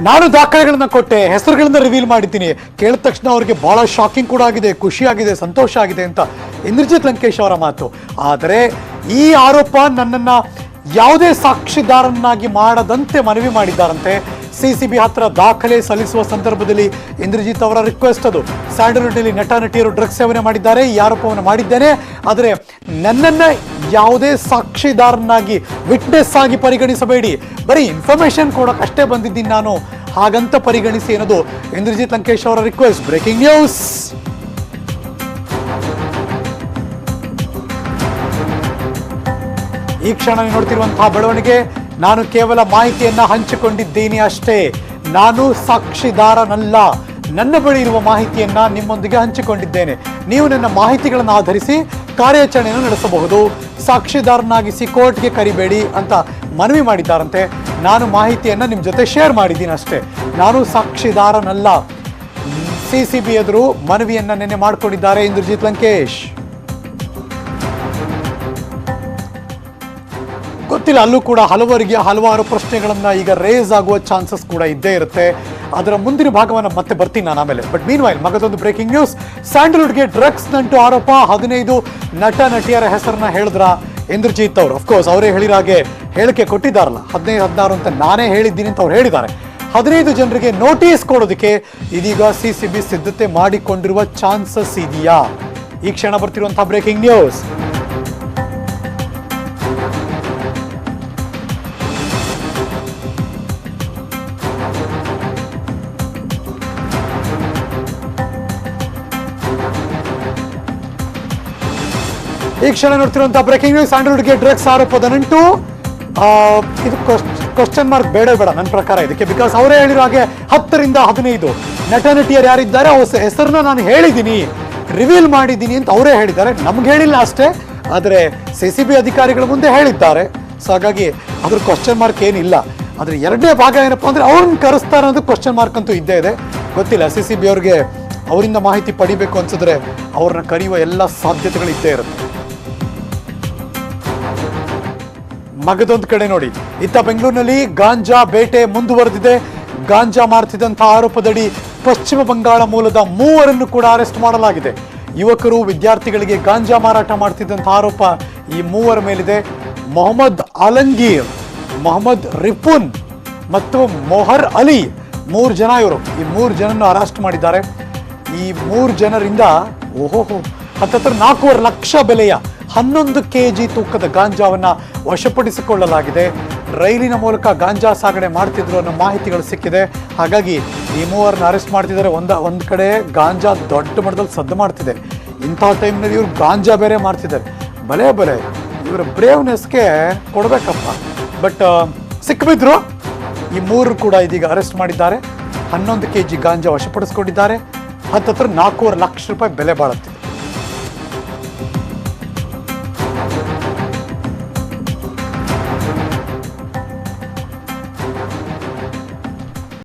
ನಾನು ದಾಖಲೆಗಳನ್ನ ಕೊಟ್ಟೆ, ಹೆಸರುಗಳನ್ನ ರಿವೀಲ್ ಮಾಡಿದ್ದೀನಿ. ಕೇಳಿದ ತಕ್ಷಣ ಅವರಿಗೆ ಬಹಳ ಶಾಕಿಂಗ್ ಕೂಡ ಆಗಿದೆ, ಖುಷಿ ಆಗಿದೆ, ಸಂತೋಷ ಆಗಿದೆ ಅಂತ ಇಂದ್ರಜಿತ್ ಲಂಕೇಶ್ ಅವರ ಮಾತು. ಆದರೆ ಈ ಆರೋಪ ನನ್ನನ್ನ ಯಾವುದೇ ಸಾಕ್ಷಿದಾರನ್ನಾಗಿ ಮಾಡದಂತೆ ಮನವಿ ಮಾಡಿದ್ದಾರಂತೆ. ಸಿ ಸಿ ಬಿ ಹತ್ರ ದಾಖಲೆ ಸಲ್ಲಿಸುವ ಸಂದರ್ಭದಲ್ಲಿ ಇಂದ್ರಜಿತ್ ಅವರ ರಿಕ್ವೆಸ್ಟ್ ಅದು. ಸ್ಯಾಂಡಲ್ವುಡ್ನಲ್ಲಿ ನಟ, ನಟಿಯರು ಡ್ರಗ್ಸ್ ಸೇವನೆ ಮಾಡಿದ್ದಾರೆ, ಈ ಆರೋಪವನ್ನು ಮಾಡಿದ್ದೇನೆ. ಆದರೆ ನನ್ನನ್ನ ಯಾವುದೇ ಸಾಕ್ಷಿದಾರನಾಗಿ ವಿಟ್ನೆಸ್ ಆಗಿ ಪರಿಗಣಿಸಬೇಡಿ. ಬರೀ ಇನ್ಫಾರ್ಮೇಶನ್ ಕೊಡೋಕೆ ಅಷ್ಟೇ ಬಂದಿದ್ದೀನಿ ನಾನು. ಹಾಗಂತ ಪರಿಗಣಿಸಿ ಏನದು ಇಂದ್ರಜಿತ್ ಲಂಕೇಶ್ ಅವರ ರಿಕ್ವೆಸ್ಟ್ ಬ್ರೇಕಿಂಗ್ ನ್ಯೂಸ್ ಈ ಕ್ಷಣ ನೋಡ್ತಿರುವಂತಹ ಬೆಳವಣಿಗೆ. ನಾನು ಕೇವಲ ಮಾಹಿತಿಯನ್ನ ಹಂಚಿಕೊಂಡಿದ್ದೀನಿ ಅಷ್ಟೇ. ನಾನು ಸಾಕ್ಷಿದಾರನಲ್ಲ. ನನ್ನ ಬಳಿ ಇರುವ ಮಾಹಿತಿಯನ್ನ ನಿಮ್ಮೊಂದಿಗೆ ಹಂಚಿಕೊಂಡಿದ್ದೇನೆ. ನೀವು ನನ್ನ ಮಾಹಿತಿಗಳನ್ನು ಆಧರಿಸಿ ಕಾರ್ಯಾಚರಣೆಯನ್ನು ನಡೆಸಬಹುದು. ಸಾಕ್ಷಿದಾರನಾಗಿಸಿ ಕೋರ್ಟ್ಗೆ ಕರಿಬೇಡಿ ಅಂತ ಮನವಿ ಮಾಡಿದ್ದಾರಂತೆ. ನಾನು ಮಾಹಿತಿಯನ್ನ ನಿಮ್ಮ ಜೊತೆ ಶೇರ್ ಮಾಡಿದ್ದೀನಿ ಅಷ್ಟೇ. ನಾನು ಸಾಕ್ಷಿದಾರನಲ್ಲ. ಸಿ ಸಿ ಬಿ ಎದುರು ಮನವಿಯನ್ನು ನಿನ್ನೆ ಮಾಡಿಕೊಂಡಿದ್ದಾರೆ ಇಂದ್ರಜಿತ್ ಲಂಕೇಶ್. ಗೊತ್ತಿಲ್ಲ, ಅಲ್ಲೂ ಕೂಡ ಹಲವರಿಗೆ ಹಲವಾರು ಪ್ರಶ್ನೆಗಳನ್ನು ಈಗ ರೇಸ್ ಆಗುವ ಚಾನ್ಸಸ್ ಕೂಡ ಇದ್ದೇ ಇರುತ್ತೆ. ಅದರ ಮುಂದಿನ ಭಾಗವನ್ನು ಮತ್ತೆ ಬರ್ತೀನಿ ನಾನು ಆಮೇಲೆ. ಬಟ್ ಮೀನ್ ವೈಲ್ ಮಗದೊಂದು ಬ್ರೇಕಿಂಗ್ ನ್ಯೂಸ್ ಸ್ಯಾಂಡಲ್ವುಡ್ಗೆ ಡ್ರಗ್ಸ್ ನಂಟು ಆರೋಪ. ಹದಿನೈದು ನಟ, ನಟಿಯರ ಹೆಸರನ್ನ ಹೇಳಿದ್ರ ಇಂದ್ರಜಿತ್ ಅವರು. ಅಫ್ಕೋರ್ಸ್ ಅವರೇ ಹೇಳಿರಾಗೆ ಹೇಳಿಕೆ ಕೊಟ್ಟಿದ್ದಾರಲ್ಲ. ಹದಿನೈದು, ಹದಿನಾರು ಅಂತ ನಾನೇ ಹೇಳಿದ್ದೀನಿ ಅಂತ ಅವ್ರು ಹೇಳಿದ್ದಾರೆ. ಹದಿನೈದು ಜನರಿಗೆ ನೋಟಿಸ್ ಕೊಡೋದಕ್ಕೆ ಇದೀಗ ಸಿ ಸಿ ಬಿ ಸಿದ್ಧತೆ ಮಾಡಿಕೊಂಡಿರುವ ಚಾನ್ಸಸ್ ಇದೆಯಾ? ಈ ಕ್ಷಣ ಬರ್ತಿರುವಂತಹ ಬ್ರೇಕಿಂಗ್ ನ್ಯೂಸ್ ಈ ಕ್ಷಣ ನೋಡ್ತಿರುವಂತಹ ಬ್ರೇಕಿಂಗ್ ನ್ಯೂಸ್ ಸ್ಯಾಂಡಲ್ವುಡ್ಗೆ ಡ್ರಗ್ಸ್ ಆರೋಪದ ನಂಟು. ಇದು ಕ್ವಶನ್ ಮಾರ್ಕ್ ಬೇಡ ಬೇಡ, ನನ್ನ ಪ್ರಕಾರ ಇದಕ್ಕೆ. ಬಿಕಾಸ್ ಅವರೇ ಹೇಳಿರೋ ಹಾಗೆ ಹತ್ತರಿಂದ ಹದಿನೈದು. ನಟ ನಟಿಯರು ಯಾರಿದ್ದಾರೆ, ಅವ್ರ ಹೆಸರನ್ನ ನಾನು ಹೇಳಿದ್ದೀನಿ. ರಿವೀಲ್ ಮಾಡಿದ್ದೀನಿ ಅಂತ ಅವರೇ ಹೇಳಿದ್ದಾರೆ. ನಮ್ಗೆ ಹೇಳಿಲ್ಲ ಅಷ್ಟೇ, ಆದರೆ ಸಿ ಸಿ ಬಿ ಅಧಿಕಾರಿಗಳ ಮುಂದೆ ಹೇಳಿದ್ದಾರೆ. ಸೊ ಹಾಗಾಗಿ ಅದ್ರ ಕ್ವಶನ್ ಮಾರ್ಕ್ ಏನಿಲ್ಲ. ಆದರೆ ಎರಡನೇ ಭಾಗ ಏನಪ್ಪ ಅಂದರೆ ಅವ್ರನ್ನ ಕರೆಸ್ತಾರೆ ಅನ್ನೋದು ಕ್ವಶನ್ ಮಾರ್ಕ್ ಅಂತೂ ಇದ್ದೇ ಇದೆ. ಗೊತ್ತಿಲ್ಲ ಸಿ ಸಿ ಬಿ ಅವ್ರಿಗೆ ಅವರಿಂದ ಮಾಹಿತಿ ಪಡಿಬೇಕು ಅನ್ಸಿದ್ರೆ ಅವ್ರನ್ನ ಕರೆಯುವ ಎಲ್ಲ ಸಾಧ್ಯತೆಗಳು ಇದ್ದೇ ಇರುತ್ತೆ. ಮಗದೊಂದು ಕಡೆ ನೋಡಿ. ಇತ್ತ ಬೆಂಗಳೂರಿನಲ್ಲಿ ಗಾಂಜಾ ಬೇಟೆ ಮುಂದುವರೆದಿದೆ. ಗಾಂಜಾ ಮಾರ್ತಿದ್ದಂತಹ ಆರೋಪದಡಿ ಪಶ್ಚಿಮ ಬಂಗಾಳ ಮೂಲದ ಮೂವರನ್ನು ಕೂಡ ಅರೆಸ್ಟ್ ಮಾಡಲಾಗಿದೆ. ಯುವಕರು ವಿದ್ಯಾರ್ಥಿಗಳಿಗೆ ಗಾಂಜಾ ಮಾರಾಟ ಮಾಡ್ತಿದ್ದಂತಹ ಆರೋಪ ಈ ಮೂವರ ಮೇಲಿದೆ. ಮೊಹಮ್ಮದ್ ಆಲಂಗೀರ್, ಮೊಹಮ್ಮದ್ ರಿಪುನ್ ಮತ್ತು ಮೊಹರ್ ಅಲಿ ಮೂರು ಜನ ಇವರು. ಈ ಮೂರು ಜನನ್ನು ಅರೆಸ್ಟ್ ಮಾಡಿದ್ದಾರೆ. ಈ ಮೂರು ಜನರಿಂದ ಓಹೋಹೋ, ಹತ್ತತ್ರ ನಾಲ್ಕೂವರೆ ಲಕ್ಷ ಬೆಲೆಯ ಹನ್ನೊಂದು ಕೆ ಜಿ ತೂಕದ ಗಾಂಜಾವನ್ನು ವಶಪಡಿಸಿಕೊಳ್ಳಲಾಗಿದೆ. ರೈಲಿನ ಮೂಲಕ ಗಾಂಜಾ ಸಾಗಣೆ ಮಾಡ್ತಿದ್ರು ಅನ್ನೋ ಮಾಹಿತಿಗಳು ಸಿಕ್ಕಿದೆ. ಹಾಗಾಗಿ ಈ ಮೂವರನ್ನ ಅರೆಸ್ಟ್ ಮಾಡ್ತಿದ್ದಾರೆ. ಒಂದ, ಒಂದು ಕಡೆ ಗಾಂಜಾ ದೊಡ್ಡ ಮಟ್ಟದಲ್ಲಿ ಸದ್ದು ಮಾಡ್ತಿದೆ. ಇಂಥ ಟೈಮ್ನಲ್ಲಿ ಇವರು ಗಾಂಜಾ ಬೇರೆ ಮಾಡ್ತಿದ್ದಾರೆ. ಬಲೆ ಬಲೆ, ಇವರ ಬ್ರೇವ್ನೆಸ್ಗೆ ಕೊಡಬೇಕಪ್ಪ. ಬಟ್ ಸಿಕ್ಕಬಿದ್ರು ಈ ಮೂರು ಕೂಡ ಇದೀಗ ಅರೆಸ್ಟ್ ಮಾಡಿದ್ದಾರೆ. ಹನ್ನೊಂದು ಕೆ ಜಿ ಗಾಂಜಾ ವಶಪಡಿಸ್ಕೊಂಡಿದ್ದಾರೆ. ಹತ್ತತ್ರ ನಾಲ್ಕೂವರೆ ಲಕ್ಷ ರೂಪಾಯಿ ಬೆಲೆ ಬಾಳುತ್ತೆ.